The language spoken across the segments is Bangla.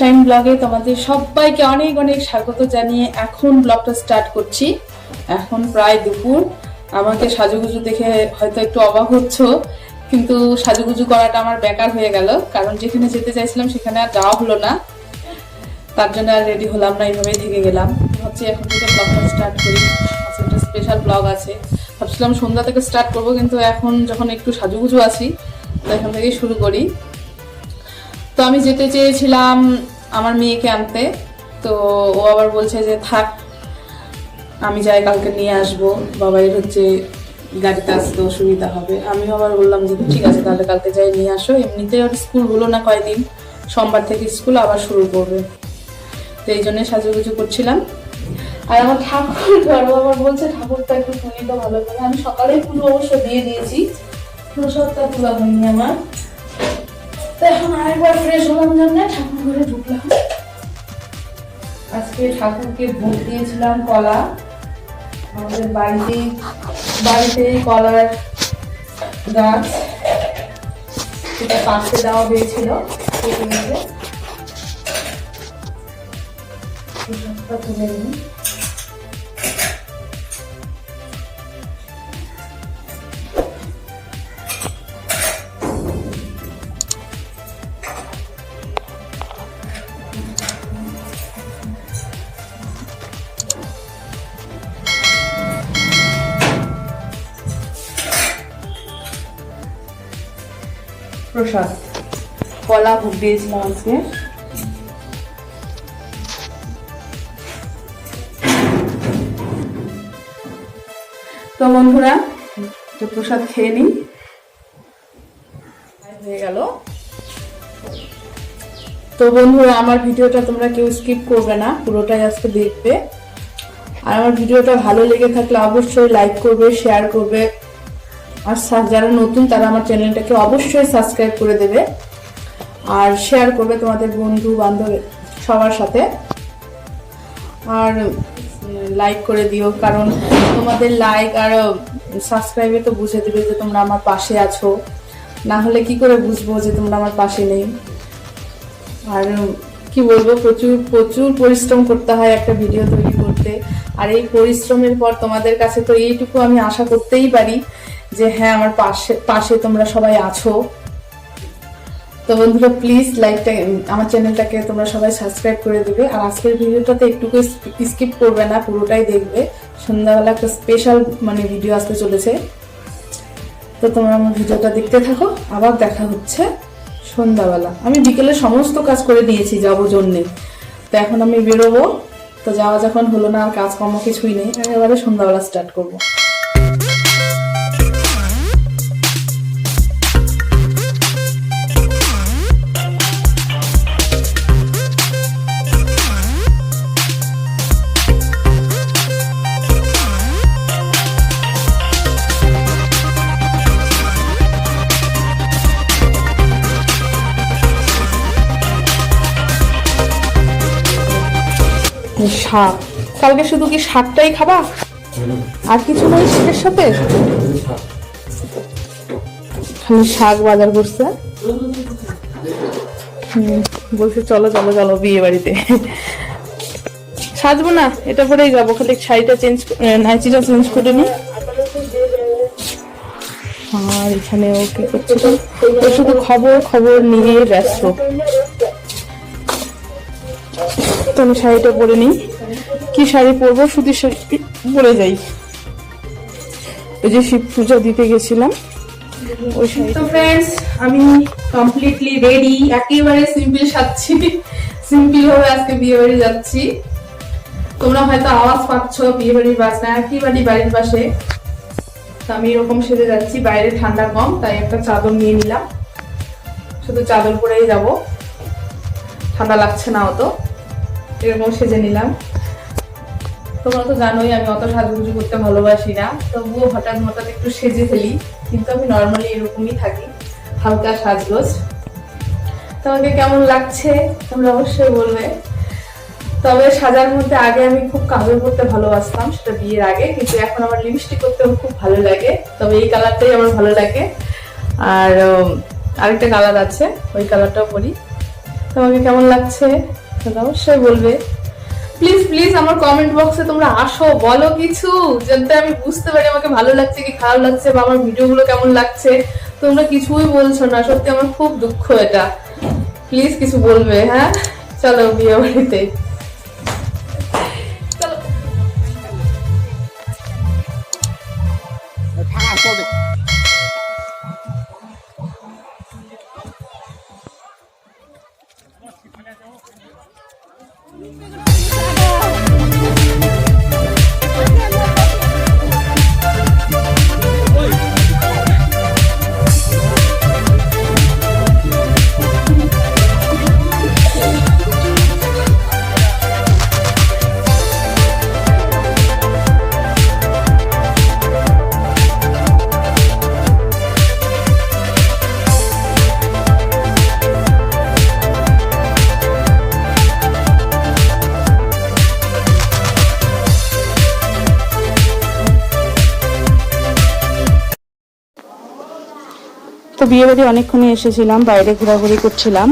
শাইন ব্লগে তোমাদের সবাইকে অনেক অনেক স্বাগত জানিয়ে এখন ব্লগটা স্টার্ট করছি। এখন প্রায় দুপুর। আমাকে সাজুগুজু দেখে হয়তো একটু অবাক হচ্ছ, কিন্তু সাজুগুজু করাটা আমার বেকার হয়ে গেল, কারণ যেখানে যেতে চাইছিলাম সেখানে আর যাওয়া হলো না। তার জন্য আর রেডি হলাম না, এইভাবেই থেকে গেলাম। হচ্ছে এখন থেকে ব্লগটা স্টার্ট করি। একটা স্পেশাল ব্লগ আছে। ভাবছিলাম সন্ধ্যা থেকে স্টার্ট করব, কিন্তু এখন যখন একটু সাজুগুজু আছি, তো এখান থেকেই শুরু করি। তো আমি যেতে চেয়েছিলাম আমার মেয়েকে আনতে। তো ও আবার বলছে যে, থাক, আমি যাই, কালকে নিয়ে আসব। বাবাইয়ের হচ্ছে গাড়িতে আসতে অসুবিধা হবে। আমিও আবার বললাম যে, ঠিক আছে, তাহলে কালকে যাই, নিয়ে আসো। এমনিতে ওর স্কুল হলো না কয়দিন। সোমবার থেকে স্কুল আবার শুরু করবে। তো এই জন্যই সাজুগুজু করছিলাম। আর আমার ঠাকুর ঘরও আবার বলছে, ঠাকুরটা একটু তুলি তো ভালো করে। আমি সকালেই পুরো অবশ্য দিয়ে দিয়েছি। পুরো সপ্তাহ তোলা হয়নি আমার। তো এখন আরেকবার ফ্রেশ হলাম জন্য ঠাকুর ঘরে ঢুকলাম। আজকে ঠাকুরকে ভোগ দিয়েছিলাম কলা। আমাদের বাড়িতে বাড়িতে কলার গাছ সেটা পাশে দেওয়া হয়েছিল তুলে নিই। কলা ভোগ দিয়েছিলাম আজকে। তো বন্ধুরা তো প্রসাদ খেয়ে নিই। তো বন্ধুরা, আমার ভিডিওটা তোমরা কেউ স্কিপ করবে না, পুরোটাই আজকে দেখবে। আর আমার ভিডিওটা ভালো লেগে থাকলে অবশ্যই লাইক করবে শেয়ার করবে। আর যারা নতুন, তারা আমার চ্যানেলটাকে অবশ্যই সাবস্ক্রাইব করে দেবে। আর শেয়ার করবে তোমাদের বন্ধু বান্ধব সবার সাথে। আর লাইক করে দিও, কারণ তোমাদের লাইক আর সাবস্ক্রাইবে তো বুঝে দিবে যে তোমরা আমার পাশে আছো। না হলে কি করে বুঝব যে তোমরা আমার পাশে নেই? আর কি বলব, প্রচুর প্রচুর পরিশ্রম করতে হয় একটা ভিডিও তৈরি করতে। আর এই পরিশ্রমের পর তোমাদের কাছে তো এইটুকু আমি আশা করতেই পারি যে হ্যাঁ আমার পাশে পাশে তোমরা সবাই আছো। তো বন্ধুরা প্লিজ লাইকটা আমার চ্যানেলটাকে তোমরা সবাই সাবস্ক্রাইব করে দেবে। আর আজকের ভিডিওটাতে একটুকু স্কিপ করবে না, পুরোটাই দেখবে। সন্ধ্যাবেলা একটা স্পেশাল মানে ভিডিও আসতে চলেছে। তো তোমরা আমার ভিডিওটা দেখতে থাকো, আবার দেখা হচ্ছে সন্ধ্যাবেলা। আমি বিকেলে সমস্ত কাজ করে দিয়েছি যাব জন্যে। তো এখন আমি বেরোবো। তো যাওয়া যখন হলো না, আর কাজকর্ম কিছুই নেই আমি এবারে সন্ধ্যাবেলা স্টার্ট করব। শাক। কালকে শুধু কি শাকটাই খাবা? আর কিছু নয় শাকের সাথে? খালি শাক বাজার করছে। বলছে চলো চলো চলো, বিয়ে বাড়িতে। সাজবো না, এটা পরেই যাব, খালি শাড়িটা চেঞ্জ নাইচিটা চেঞ্জ করে নি। আর এখানে ও কি করছিল ও শুধু খবর খবর নিয়ে ব্যস্ত। তো আমি শাড়িটা পরে নিই। কি শাড়ি পরবো? সুতির শাড়ি পরে যাই। ওই যে শিব পূজা দিতে গেছিলাম। ওই শাড়ি তো ফ্রেন্ডস আমি কমপ্লিটলি রেডি একেবারে সিম্পল সাজছি। সিম্পল ভাবে আজকে বিয়ে বাড়ি যাচ্ছি। তোমরা হয়তো আওয়াজ পাচ্ছ বিয়ে বাড়ির বাসনা একেবারে বাড়ির পাশে। তো আমি এরকম সেজে যাচ্ছি। বাইরে ঠান্ডা কম তাই একটা চাদর নিয়ে নিলাম। শুধু চাদর পরেই যাব। ঠান্ডা লাগছে না অত। এরকম সেজে নিলাম। তোমরা তো জানোই আমি অত সাজুগুজু করতে ভালোবাসি না। তবুও হঠাৎ হঠাৎ একটু সেজে ফেলি। কিন্তু আমি নর্মালি এরকমই থাকি, হালকা সাজগোজ। তোমাকে কেমন লাগছে তোমরা অবশ্যই বলবে। তবে সাজার মধ্যে আগে আমি খুব কাজল করতে ভালোবাসতাম, সেটা বিয়ের আগে। কিন্তু এখন আমার লিপস্টিক করতেও খুব ভালো লাগে। তবে এই কালারটাই আমার ভালো লাগে। আর আরেকটা কালার আছে, ওই কালারটাও করি তোমাকে কেমন লাগছে? সেটা অবশ্যই বলবে প্লিজ প্লিজ আমার কমেন্ট বক্সে তোমরা আসো, বলো কিছু, যাতে আমি বুঝতে পারি আমাকে ভালো লাগছে কি খারাপ লাগছে বা আমার ভিডিওগুলো কেমন লাগছে। তোমরা কিছুই বলছো না, সত্যি আমার খুব দুঃখ এটা। প্লিজ কিছু বলবে হ্যাঁ? চলো বিয়ে বাড়িতে। বিয়ে বাড়ি অনেকক্ষণই এসেছিলাম, বাইরে ঘোরাঘুরি করছিলাম।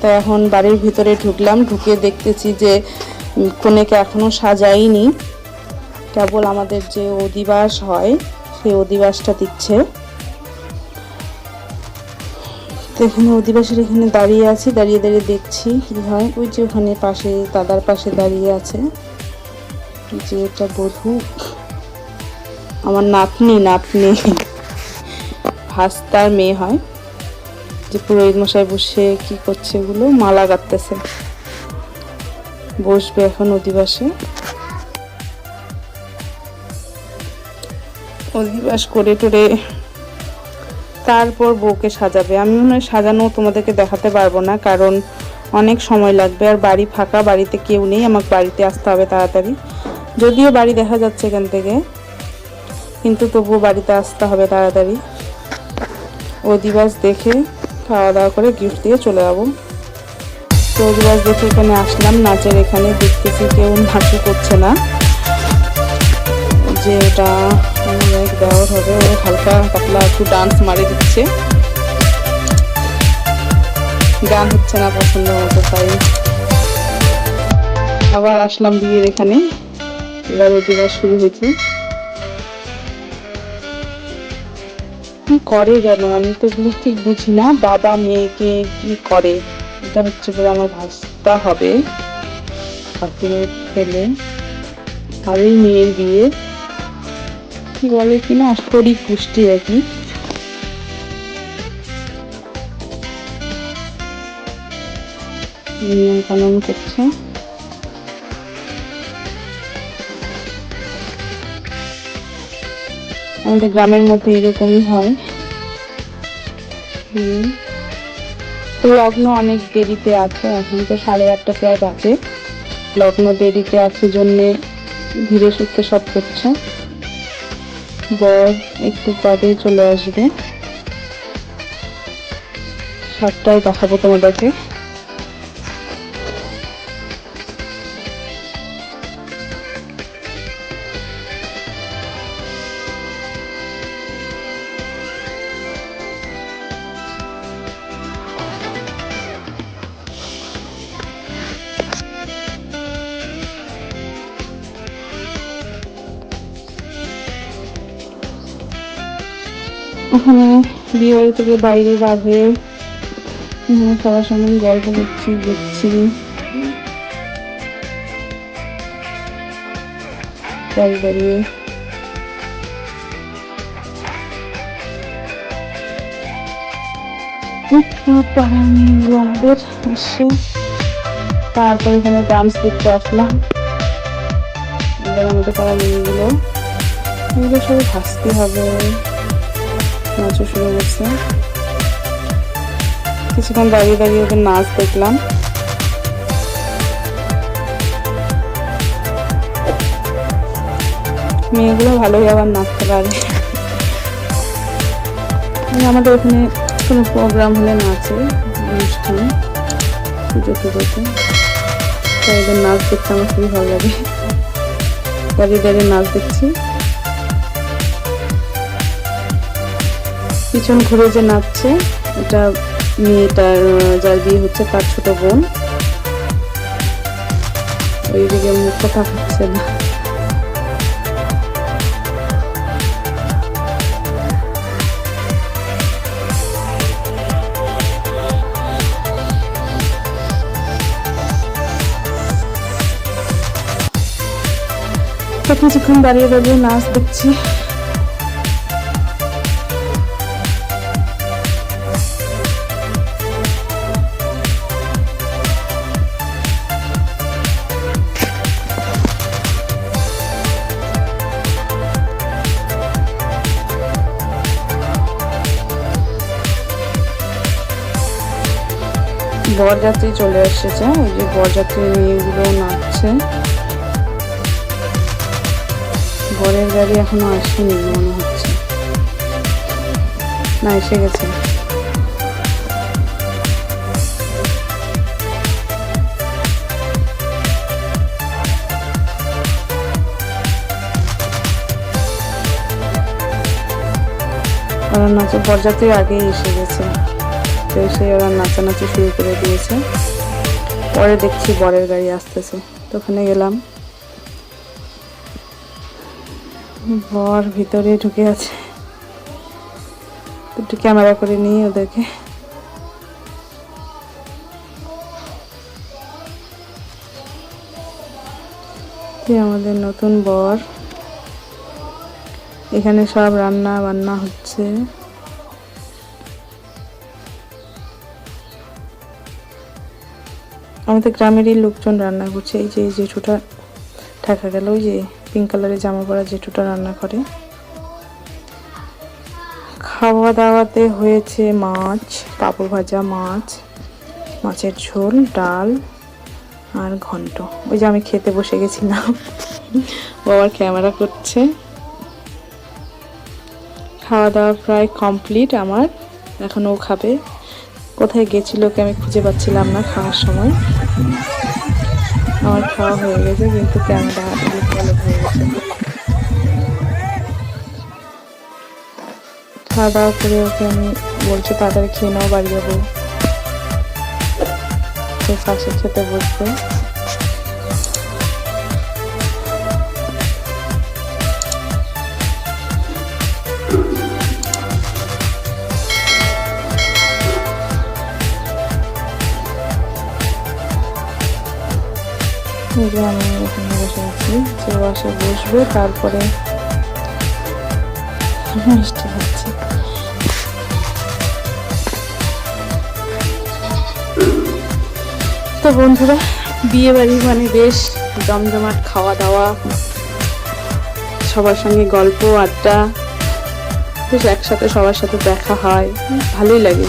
তো এখন বাড়ির ভিতরে ঢুকলাম, ঢুকে দেখতেছি যে কনেকে এখনও সাজাইনি কেবল আমাদের যে অধিবাস হয়, সেই অধিবাসটা দিচ্ছে। তো এখানে অধিবাসের এখানে দাঁড়িয়ে আছি, দাঁড়িয়ে দাঁড়িয়ে দেখছি কি হয়। ওই যে ওখানে পাশে, দাদার পাশে দাঁড়িয়ে আছে। যে এটা বধূ। আমার নাতনি নাতনি। ভাস্তার মেয়ে হয়, যে পুরোহিত মশাই বসে কি করছে এগুলো, মালা গাঁথতেছে। বসবে এখন অধিবাসে। অধিবাস করে টরে তারপর বউকে সাজাবে। আমি মনে হয় সাজানো তোমাদেরকে দেখাতে পারব না, কারণ অনেক সময় লাগবে। আর বাড়ি ফাঁকা, বাড়িতে কেউ নেই, আমাকে বাড়িতে আসতে হবে তাড়াতাড়ি। যদিও বাড়ি দেখা যাচ্ছে এখান থেকে, কিন্তু তবুও বাড়িতে আসতে হবে তাড়াতাড়ি। অধিবাস দেখে খাওয়া দাওয়া করে গিফট দিয়ে চলে যাব। তো অধিবাস দেখে এখানে আসলাম, নাচের এখানে দেখতেছি কেউ নাচই করছে না। যে এটা এক দেওয়ার হবে হালকা পাতলা একটু ডান্স মারি দিচ্ছে। গান হচ্ছে না পছন্দ মতো, তাই। আবার আসলাম বিয়ের এখানে। এবার অধিবাস শুরু হয়েছে। কি করে যেন? আমি তো এগুলো ঠিক বুঝি না। বাবা মেয়েকে কি করে? এটা হচ্ছে বলে আমার ভাস্তা হবে। ঠাকুরের ছেলে এই মেয়ের বিয়ে। কি বলে কি না? শরীর পুষ্টি আর কি। কানুন করছে। আমাদের গ্রামের মধ্যে এরকমই হয়। হুম। লগ্ন অনেক দেরিতে আছে, এখন তো সাড়ে আটটা প্রায় বাজে। লগ্ন দেরিতে আছে জন্যে ধীরে সুস্থে সব করছে। বর একটু পরে চলে আসবে। সাতটায় দেখাবো তোমাদেরকে। ওখানে বিয়ে বাড়ি থেকে বাইরে বার সবার সঙ্গে গল্প করছি, দেখছি। দাঁড়িয়ে দাঁড়িয়ে আমাদের তারপর এখানে ডান্স দেখতে আসলাম। আমাদের মেয়েগুলো। এগুলো সব হাসতে হবে। নাচও শুরু করছে কিছুক্ষণ দাঁড়িয়ে দাঁড়িয়ে ওদের নাচ দেখলাম। মেয়েগুলো ভালোই আবার নাচতে পারে এই আমাদের এখানে কোনো প্রোগ্রাম হলে নাচে অনুষ্ঠানে, পুজো টুজোতে। তাই এদের নাচ দেখতে আমার খুবই ভালো লাগে। দাঁড়িয়ে দাঁড়িয়ে নাচ দেখছি। পিছন ঘুরে যে নাচছে, এটা মেয়েটার যার বিয়ে হচ্ছে তার ছোট বোন। ওইদিকে মুখটা থাকছে না। কিছুক্ষণ দাঁড়িয়ে দাঁড়িয়ে নাচ দেখছি। বরযাত্রী চলে এসেছে। ওই যে বরযাত্রী মেয়েগুলো নাচছে। বরের গাড়ি এখনও আসেনি মনে হচ্ছে। না, এসে গেছে। নাচে। বরযাত্রী আগেই এসে গেছে। তো এসে ওরা নাচানাচি শুরু করে দিয়েছে। পরে দেখছি বরের গাড়ি আসতেছে। তো ওখানে গেলাম। বর ভিতরে ঢুকে আছে। একটু ক্যামেরা করে নিয়ে ওদেরকে। আমাদের নতুন বর। এখানে সব রান্না বান্না হচ্ছে। আমাদের গ্রামেরই লোকজন রান্না করছে। এই যে জেঠুটা ঠেকা গেল। ওই যে পিঙ্ক কালারের জামা পরা জেঠুটা রান্না করে। খাওয়া দাওয়াতে হয়েছে মাছ, পাঁপড় ভাজা, মাছ, মাছের ঝোল, ডাল আর ঘন্ট। ওই যে আমি খেতে বসে গেছিলাম। বাবার ক্যামেরা করছে। খাওয়া দাওয়া প্রায় কমপ্লিট আমার এখনও খাবে। কোথায় গেছিল ওকে আমি খুঁজে পাচ্ছিলাম না খাওয়ার সময়। আমার খাওয়া হয়ে গেছে কিন্তু ক্যামেরা হয়ে গেছে। খাওয়া দাওয়া করে ওকে আমি বলছি, তাড়াতাড়ি খেয়ে নাও, বাড়ি যাব। খেতে বসবে আমি ওখানে বসে আছি। যে বসে বসবে, তারপরে মিষ্টি খাচ্ছি তো বন্ধুরা বিয়ে বাড়ি মানে বেশ জমজমাট খাওয়া দাওয়া সবার সঙ্গে গল্প, আড্ডা, বেশ একসাথে সবার সাথে দেখা হয়, ভালোই লাগে।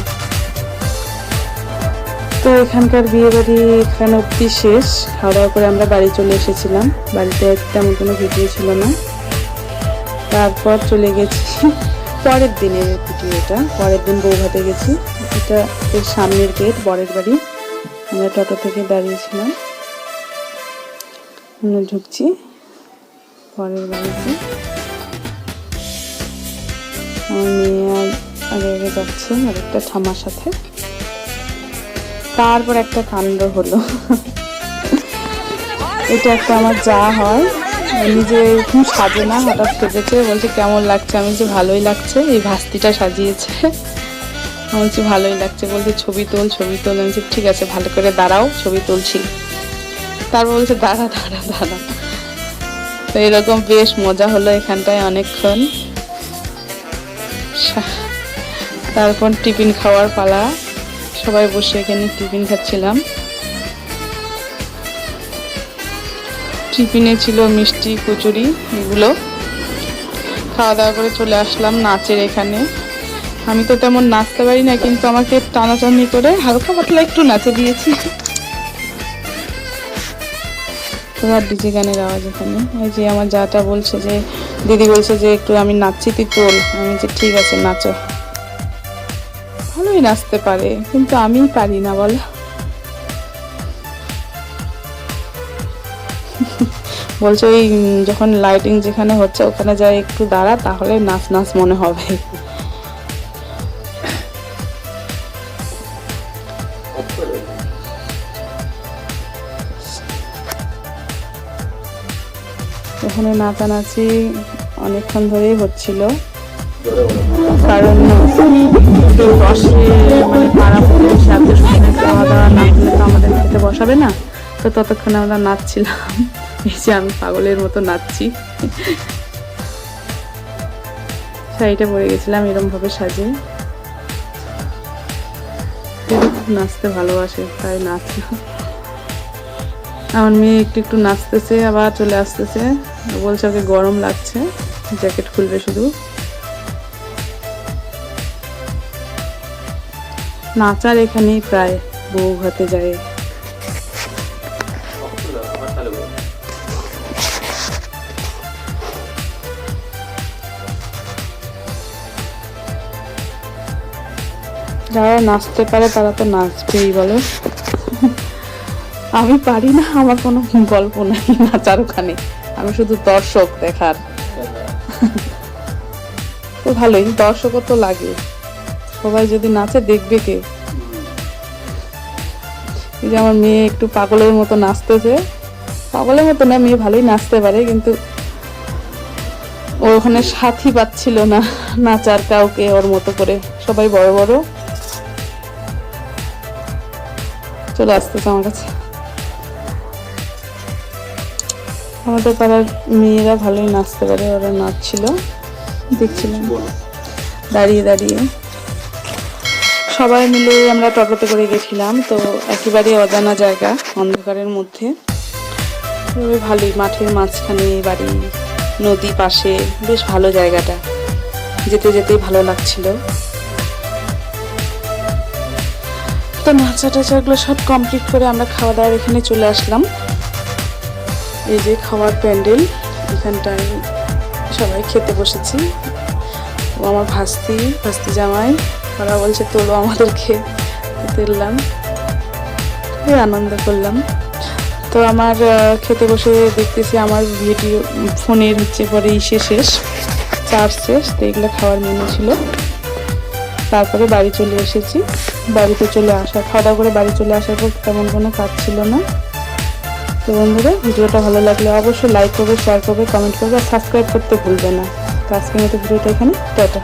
তো এখানকার বিয়ে বাড়ি এখানে অব্দি শেষ। খাওয়া দাওয়া করে আমরা বাড়ি চলে এসেছিলাম। বাড়িতে তেমন কোনো ভিডিও ছিল না। তারপর চলে গেছি। পরের দিনের ভিডিওটা। পরের দিন বৌভাতে গেছি। এটা এর সামনের গেট, বরের বাড়ি। আমরা টোটো থেকে দাঁড়িয়েছিলাম। আমরা ঢুকছি। পরের বাড়িতে। আমার মেয়ে আগে আগে যাচ্ছে। আর একটা ঠামার সাথে। তারপর একটা কাণ্ড হলো। এটা একটা আমার যা হয়। নিজে এরকম সাজে না হঠাৎ সেজেছে বলছে, কেমন লাগছে? আমি যে ভালোই লাগছে। এই ভাস্তিটা সাজিয়েছে। আমি বলছি, ভালোই লাগছে। বলছে, ছবি তোল ছবি তোল। আমি ঠিক আছে, ভালো করে দাঁড়াও, ছবি তুলছি। তারপর বলছে, দাঁড়া দাঁড়া দাঁড়া। তো এরকম বেশ মজা হলো এখানটায় অনেকক্ষণ। তারপর টিফিন খাওয়ার পালা। সবাই বসে এখানে টিফিন খাচ্ছিলাম। টিফিনে ছিল মিষ্টি, কচুরি এগুলো। খাওয়া দাওয়া করে চলে আসলাম নাচের এখানে। আমি তো তেমন নাচতে পারি না, কিন্তু আমাকে টানাটানি করে হালকা পাতলা একটু নাচে দিয়েছি। এবার ডিজে গানের আওয়াজ এখানে। এই যে আমার যাটা বলছে যে, দিদি বলছে যে একটু আমি নাচছি, তুই তোল। আমি বলছি, ঠিক আছে, নাচো। ভালোই নাচতে পারে, কিন্তু আমি পারি না, বলো। বলছে ওই যখন লাইটিং যেখানে হচ্ছে, ওখানে যাই একটু দাঁড়া, তাহলে নাচ নাচ মনে হবে। ওখানে নাচানাচি অনেকক্ষণ ধরেই হচ্ছিল। কারণ বসে পাড়া প্রতিবেশী আত্মীয় স্বজনের খাওয়া দাওয়া না হলে তো আমাদের খেতে বসাবে না। তো ততক্ষণে আমরা নাচছিলাম। এই যে আমি পাগলের মতো নাচছি। শাড়িটা পরে গেছিলাম, এরম ভাবে সাজে খুব নাচতে ভালোবাসে, তাই নাচলাম আমার মেয়ে একটু একটু নাচতেছে, আবার চলে আসতেছে। বলছে ওকে গরম লাগছে, জ্যাকেট খুলবে শুধু। নাচার এখানেই প্রায় বউ ঘাতে যায়। যারা নাচতে পারে তারা তো নাচবেই, বলো। আমি পারি না, আমার কোনো গল্প নাই নাচার ওখানে। আমি শুধু দর্শক দেখার। তো ভালোই, দর্শকও তো লাগে। সবাই যদি নাচে, দেখবে কে? এই যে আমার মেয়ে একটু পাগলের মতো নাচতেছে। পাগলের মতো না, মেয়ে ভালোই নাচতে পারে, কিন্তু ও ওখানে সাথী পাচ্ছিল না, নাচার কাউকে ওর মতো করে। সবাই বড় বড়। চলে আসতেছে আমার কাছে। আমাদের পাড়ার মেয়েরা ভালোই নাচতে পারে, ওরা নাচছিল। দেখছিলাম। দাঁড়িয়ে দাঁড়িয়ে। সবাই মিলে আমরা টোটোতে করে গেছিলাম, তো একেবারে অজানা জায়গা, অন্ধকারের মধ্যে। তবে ভালোই, মাঠের মাঝখানে, বাড়ি, নদী পাশে, বেশ ভালো জায়গাটা। যেতে যেতেই ভালো লাগছিল। তো নাচা টাচাগুলো সব কমপ্লিট করে আমরা খাওয়া দাওয়ার এখানে চলে আসলাম। এই যে খাওয়ার প্যান্ডেল, এখানটায় সবাই খেতে বসেছি। আমার ভাস্তি ভাস্তি জামাই। ওরা বলছে, তোলো আমাদেরকে তুললাম খুবই আনন্দ করলাম। তো আমার খেতে বসে দেখতেছি আমার ভিডিও, ফোনের হচ্ছে পরে ইসে শেষ চার্জ শেষ, তো এগুলো খাওয়ার মেনু ছিল। তারপরে বাড়ি চলে এসেছি। বাড়িতে চলে আসা খাওয়া দাওয়া করে বাড়ি চলে আসার পর তেমন কোনো কাজ ছিল না। তো বন্ধুরা, ভিডিওটা ভালো লাগলে অবশ্যই লাইক করবে শেয়ার করবে কমেন্ট করবে, আর সাবস্ক্রাইব করতে ভুলবে না। তো আজকের মতো ভিডিওটা এখানে, টাটা।